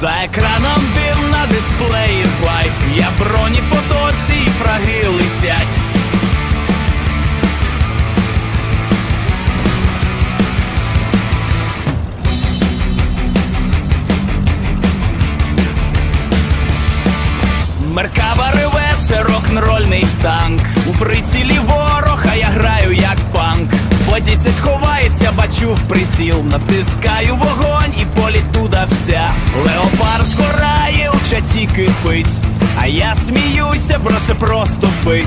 За екраном дим на дисплеї вайп Я броні в потоці і фраги летять Меркава реве, це рок-н-рольний танк. У прицілі ворог, а я граю як панк. По десять ховається, бачу в приціл. Натискаю вогонь і політ туда вся. Леопард згорає, у чаті кипить. А я сміюся, бро, це просто бить.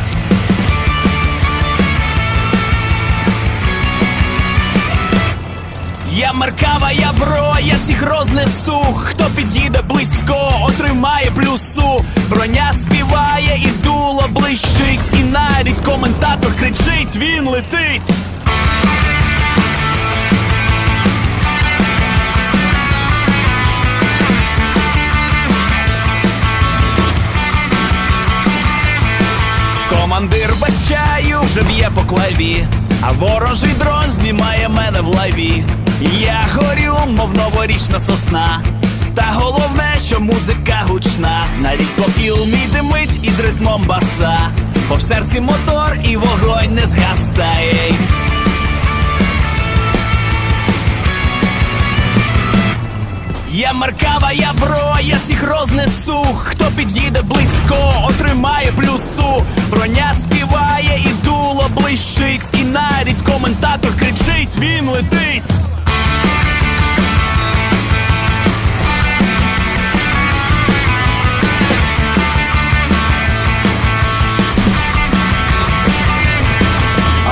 Я меркава, я бро, я всіх рознесу. Хто під'їде близько, отримає плюсу. Броня співає і дуло блищить. І навіть коментатор кричить, він летить. Командир без чаю вже б'є по клаві, а ворожий дрон знімає мене в лаві. Я горю, мов новорічна сосна. Та головне, що музика гучна. Навіть попіл мій димить із ритмом баса. Бо в серці мотор і вогонь не згасає. Я маркава, я бро, я всіх рознесу. Хто під'їде близько, отримає плюсу. Броня співає і дуло блищить. І навіть коментатор кричить, він летить.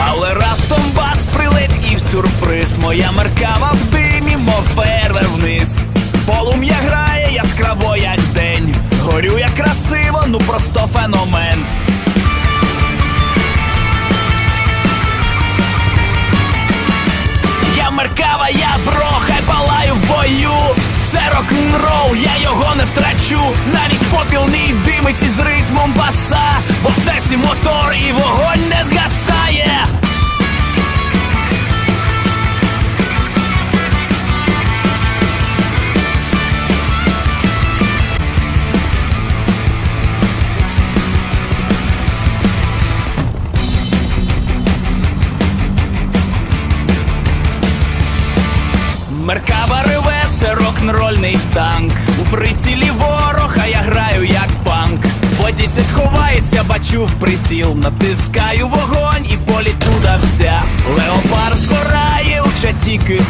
Але раптом бас прилет і в сюрприз. Моя меркава рок-н-рол, я його не втрачу. Навіть попіл мій димить із ритмом баса, бо в серці мотор і вогонь не згасає. Меркава рок-н-рольний танк. У прицілі ворог, а я граю як панк. По десять ховається, бачу в приціл. Натискаю вогонь і політ туда вся. Леопард згорає, у чаті кипить.